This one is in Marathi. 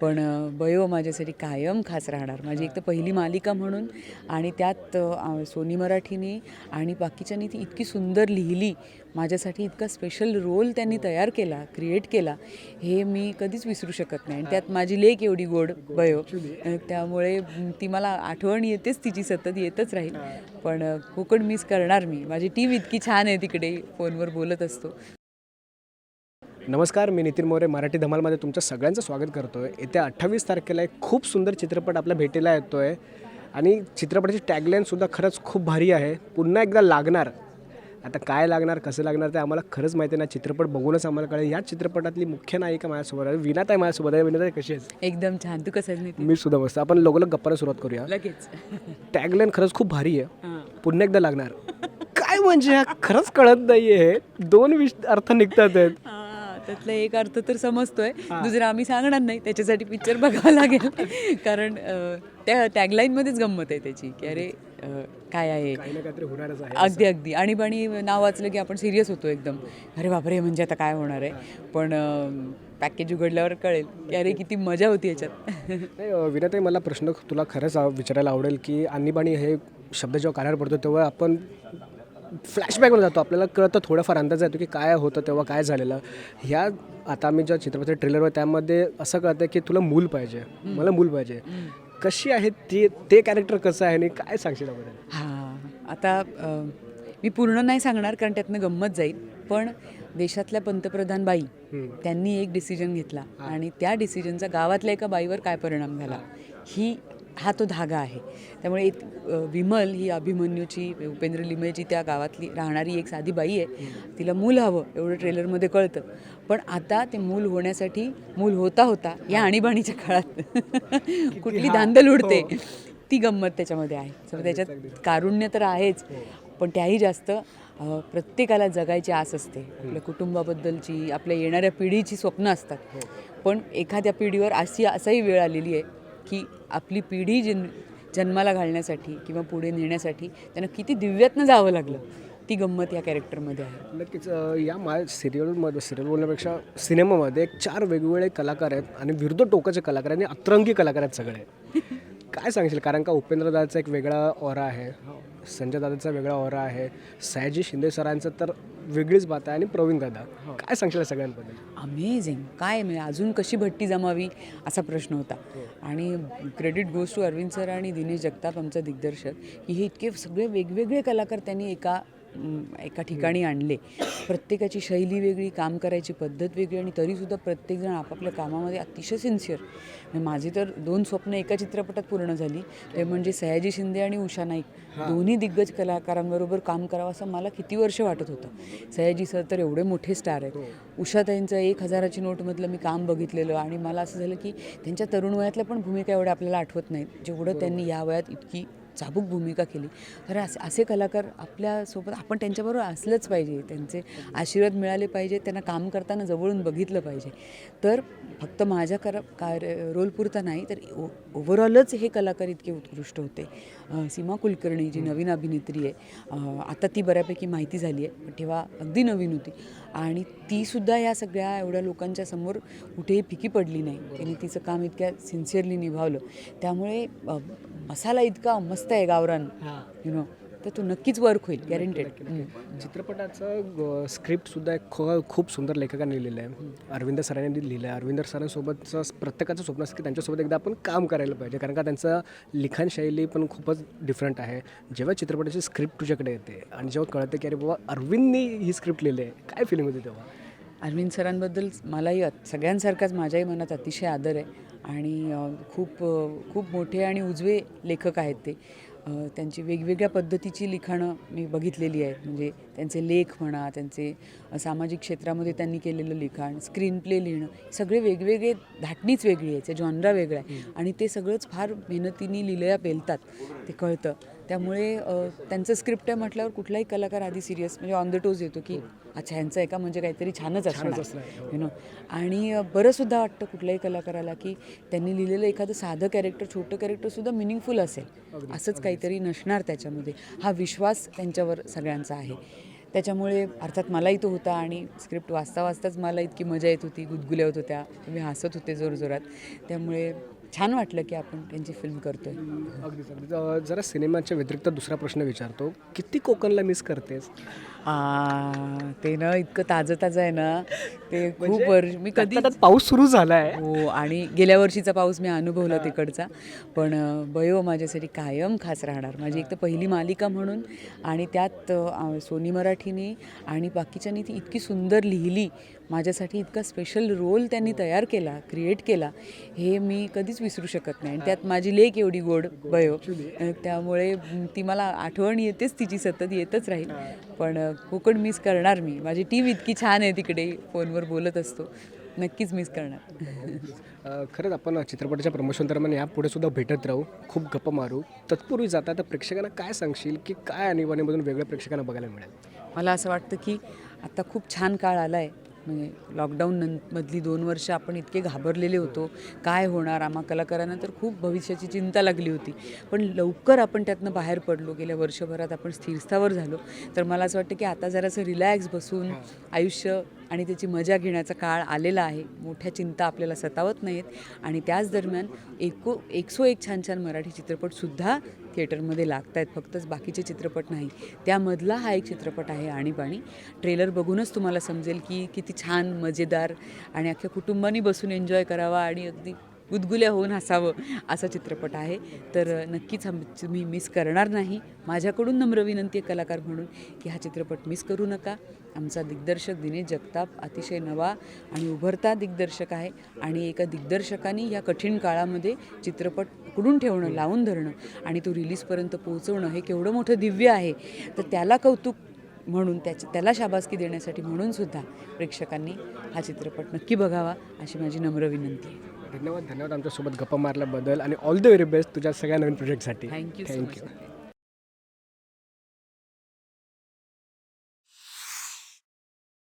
पण बयो माझ्यासाठी कायम खास राहणार. माझी एक तर पहिली मालिका म्हणून आणि त्यात सोनी मराठीने आणि बाकीच्यांनी ती इतकी सुंदर लिहिली. माझ्यासाठी इतका स्पेशल रोल त्यांनी तयार केला क्रिएट केला हे मी कधीच विसरू शकत नाही. आणि त्यात माझी लेख एवढी गोड बयो. त्यामुळे ती मला आठवण येतेच तिची सतत येतच राहील. पण कोकण मिस करणार मी. माझी टीम इतकी छान आहे तिकडे फोनवर बोलत असतो. नमस्कार मी नितीन मोरे मराठी धमालमध्ये तुमचं सगळ्यांचं स्वागत करतो आहे येत्या अठ्ठावीस तारखेला एक खूप सुंदर चित्रपट आपल्या भेटीला येतो आहे आणि चित्रपटाची टॅगलाईनसुद्धा खरंच खूप भारी आहे. पुन्हा एकदा लागणार. आता काय लागणार कसं लागणार ते आम्हाला खरंच माहिती नाही. चित्रपट बघूनच आम्हाला कळेल. या चित्रपटातली मुख्य नायिका माझ्यासोबत आहे. विनाताई माझ्यासोबत आहे. विनाताई कशी आहेस? एकदम छान. तू कसं? मी सुद्धा मस्त. आपण लगोलग गप्पाला सुरुवात करूया. लगेच. टॅगलाईन खरंच खूप भारी आहे. पुन्हा एकदा लागणार. काय म्हणजे? खरंच कळत नाही आहे दोन विष अर्थ निघतात आहेत. त्यातला एक अर्थ तर समजतोय. दुसरा आम्ही सांगणार नाही. त्याच्यासाठी पिक्चर बघावा लागेल. कारण त्या टॅगलाईनमध्येच गंमत आहे त्याची की अरे काय आहे? अगदी अगदी. आणि बाणी नाव वाचलं की आपण सिरियस होतो एकदम. अरे बापरे म्हणजे आता काय होणार आहे? पण पॅकेज उघडल्यावर कळेल की अरे किती मजा होती याच्यात. नाही विनाताई मला प्रश्न तुला खरंच विचारायला आवडेल की आणीबाणी हे शब्द जेव्हा कानावर पडतो तेव्हा आपण फ्लॅशबॅकवर जातो. आपल्याला कळतं थोडंफार अंदाज येतो की काय होतं तेव्हा काय झालेलं. ह्या आता आम्ही ज्या चित्रपटाच्या ट्रेलरवर त्यामध्ये असं कळतं की तुला मूल पाहिजे. मला मूल पाहिजे. कशी आहे ती ते कॅरेक्टर कसं आहे आणि काय सांगशील हां. आता मी पूर्ण नाही सांगणार कारण त्यातनं गंमत जाईल. पण देशातल्या पंतप्रधान बाई त्यांनी एक डिसिजन घेतला. आणि त्या डिसिजनचा गावातल्या एका बाईवर काय परिणाम झाला? ही हा तो धागा आहे. त्यामुळे एक विमल ही अभिमन्यूची उपेंद्र लिमयची त्या गावातली राहणारी एक साधी बाई आहे. तिला मूल हवं एवढं ट्रेलरमध्ये कळतं. पण आता ते मूल होण्यासाठी मूल होता होता या आणीबाणीच्या काळात कुठली धांदल उडते ती गंमत त्याच्यामध्ये आहे. सो त्याच्यात कारुण्य तर आहेच पण त्याही जास्त प्रत्येकाला जगायची आस असते. आपल्या कुटुंबाबद्दलची आपल्या येणाऱ्या पिढीची स्वप्न असतात. पण एखाद्या पिढीवर अशी असाही वेळ आलेली आहे की आपली पिढी जन जन्माला घालण्यासाठी किंवा पुढे नेण्यासाठी त्यांना किती दिव्यातनं जावं लागलं ती गंमत या कॅरेक्टरमध्ये आहे. नक्कीच या मा सिरियलमध्ये सिरियल बोलण्यापेक्षा सिनेमामध्ये एक चार वेगवेगळे कलाकार आहेत आणि विरुद्ध टोकाचे कलाकार आहेत आणि अतरंगी कलाकार आहेत सगळे. काय सांगशील? कारण का उपेंद्र दादाचा एक वेगळा ओरा आहे संजय दादाचा वेगळा ओरा आहे सयाजी शिंदे सरांचं तर वेगळीच बात आहे आणि प्रवीण दादा. काय सांगशील या सगळ्यांबद्दल? अमेझिंग काय म्हणजे अजून कशी भट्टी जमावी असा प्रश्न होता. आणि credit goes to Arvind sir आणि दिनेश जगताप आमचा दिग्दर्शक. की हे इतके सगळे वेगवेगळे कलाकार त्यांनी एका एका ठिकाणी आणले. प्रत्येकाची शैली वेगळी काम करायची पद्धत वेगळी आणि तरीसुद्धा प्रत्येकजण आपापल्या कामामध्ये अतिशय सिन्सिअर माझी तर दोन स्वप्न एका चित्रपटात पूर्ण झाली. ते म्हणजे सयाजी शिंदे आणि उषा नाईक. दोन्ही दिग्गज कलाकारांबरोबर काम करावं असं मला किती वर्ष वाटत होतं. सयाजी सर तर एवढे मोठे स्टार आहेत. उषाताईंचं एक हजाराची नोटमधलं मी काम बघितलेलं आणि मला असं झालं की त्यांच्या तरुण वयातल्या पण भूमिका एवढ्या आपल्याला आठवत नाहीत. जेवढं त्यांनी या वयात इतकी चाबूक भूमिका केली. तर असे असे कलाकार आपल्यासोबत आपण त्यांच्याबरोबर असलंच पाहिजे. त्यांचे आशीर्वाद मिळाले पाहिजे. त्यांना काम करताना जवळून बघितलं पाहिजे. तर फक्त माझ्या कर कार्य रोलपुरता नाही तर ओ ओव्हरऑलच हे कलाकार इतके उत्कृष्ट होते. सीमा कुलकर्णी जी नवीन अभिनेत्री आहे. आता ती बऱ्यापैकी माहिती झाली आहे पण तेव्हा अगदी नवीन होती. आणि तीसुद्धा या सगळ्या एवढ्या लोकांच्या समोर कुठेही फिकी पडली नाही. तिने तिचं काम इतक्या सिन्सिअरली निभावलं. त्यामुळे मसाला इतका मस्त आहे गावरान. यु नो तर तो नक्कीच वर्क होईल गॅरंटेड चित्रपटाचं स्क्रिप्टसुद्धा एक खू खूप सुंदर लेखकाने लिहिलेलं आहे. अरविंद सरांनी लिहिलं आहे. अरविंद सरांसोबतचं प्रत्येकाचं स्वप्न असतं की त्यांच्यासोबत एकदा आपण काम करायला पाहिजे. कारण का त्यांचं लिखाणशैली पण खूपच डिफरंट आहे. जेव्हा चित्रपटाची स्क्रिप्ट तुझ्याकडे येते आणि जेव्हा कळतं की अरे बाबा अरविंदनी ही स्क्रिप्ट लिहिली आहे काय फिलिंग होती तेव्हा? अरविंद सरांबद्दल मलाही सगळ्यांसारखाच माझ्याही मनात अतिशय आदर आहे. आणि खूप खूप मोठे आणि उजवे लेखक आहेत ते. त्यांची वेगवेगळ्या पद्धतीची लिखाणं मी बघितलेली आहेत. म्हणजे त्यांचे लेख म्हणा त्यांचे सामाजिक क्षेत्रामध्ये त्यांनी केलेलं लिखाण स्क्रीन प्ले लिहिणं सगळे वेगवेगळे धाटणीच वेगळी आहे ते जॉनरा वेगळा आहे. आणि ते सगळंच फार मेहनतीने लिहिलंया पेलतात ते कळतं. त्यामुळे त्यांचं स्क्रिप्ट आहे म्हटल्यावर कुठलाही कलाकार आधी सिरियस म्हणजे ऑन द टोज येतो की अच्छा ह्यांचं आहे का? म्हणजे काहीतरी छानच असणार. यु नो आणि अ, बरंसुद्धा वाटतं कुठल्याही कलाकाराला की त्यांनी लिहिलेलं एखादं साधं कॅरेक्टर छोटं कॅरेक्टरसुद्धा मिनिंगफुल असेल. असंच काहीतरी नसणार त्याच्यामध्ये. हा विश्वास त्यांच्यावर सगळ्यांचा आहे. त्याच्यामुळे अर्थात मलाही तो होता आणि स्क्रिप्ट वाचता वाचताच मला इतकी मजा येत होती. गुदगुल्या होत होत्या. मी हसत होते जोरजोरात. त्यामुळे छान वाटलं की आपण त्यांची फिल्म करतोय. अगदीच अगदी जरा सिनेमाच्या व्यतिरिक्त दुसरा प्रश्न विचारतो. किती कोकणला मिस करतेस? आ, ते ना इतकं ताजं ताजं आहे ना ते खूप वर्ष मी कधी पाऊस सुरू झाला आहे हो आणि गेल्या वर्षीचा पाऊस मी अनुभवला तिकडचा. पण बयो माझ्यासाठी कायम खास राहणार. माझी एक तर पहिली मालिका म्हणून आणि त्यात सोनी मराठीने आणि बाकीच्यांनी ती इतकी सुंदर लिहिली. माझ्यासाठी इतका स्पेशल रोल त्यांनी तयार केला क्रिएट केला हे मी कधीच विसरू शकत नाही. आणि त्यात माझी लेक एवढी गोड बयो. त्यामुळे ती मला आठवण येतेच तिची सतत येतच राहील. पण कोकण मिस करणार मी. माझी टीम इतकी छान आहे तिकडे फोनवर बोलत असतो. नक्कीच मिस करणार. खरंच आपण चित्रपटाच्या प्रमोशन दरम्यान यापुढे सुद्धा भेटत राहू खूप गप्पा मारू. तत्पूर्वी जाता तर प्रेक्षकांना काय सांगशील की काय आणीबाणीमधून वेगळ्या प्रेक्षकांना बघायला मिळेल? मला असं वाटतं की आता खूप छान काळ आला आहे म्हणजे लॉकडाऊन नं मधली दोन वर्ष आपण इतके घाबरलेले होतो. काय होणार? आम्हा कलाकारांना तर खूप भविष्याची चिंता लागली होती. पण लवकर आपण त्यातनं बाहेर पडलो. गेल्या वर्षभरात आपण स्थिरस्थावर झालो. तर मला असं वाटतं की आता जरासं रिलॅक्स बसून आयुष्य आणि त्याची मजा घेण्याचा काळ आलेला आहे. मोठ्या चिंता आपल्याला सतावत नाहीत. आणि त्याच दरम्यान एको एकसो एक छान छान मराठी चित्रपटसुद्धा थिएटरमध्ये लागत आहेत फक्तच बाकीचे चित्रपट नाही. त्यामधला हा एक चित्रपट आहे आणीबाणी. ट्रेलर बघूनच तुम्हाला समजेल की किती छान मजेदार आणि अख्ख्या कुटुंबानी बसून एन्जॉय करावा आणि अगदी गुदगुल्या होऊन हसावं असा चित्रपट आहे. तर नक्कीच हा मी मिस करणार नाही. माझ्याकडून नम्र विनंती आहे कलाकार म्हणून की हा चित्रपट मिस करू नका. आमचा दिग्दर्शक दिनेश जगताप अतिशय नवा आणि उभरता दिग्दर्शक आहे आणि एका दिग्दर्शकाने या कठीण काळामध्ये चित्रपट पकडून ठेवणं लावून धरणं आणि तो रिलीजपर्यंत पोहोचवणं हे केवढं मोठं दिव्य आहे. तर त्याला कौतुक म्हणून त्याची त्याला शाबासकी देण्यासाठी म्हणून सुद्धा प्रेक्षकांनी हा चित्रपट नक्की बघावा अशी माझी नम्र विनंती आहे. धन्यवाद धन्यवाद आमच्यासोबत गप्पा मारल्याबद्दल आणि ऑल द व्हेरी बेस्ट तुझ्या सगळ्या नवीन प्रोजेक्टसाठी थँक्यू थँक्यू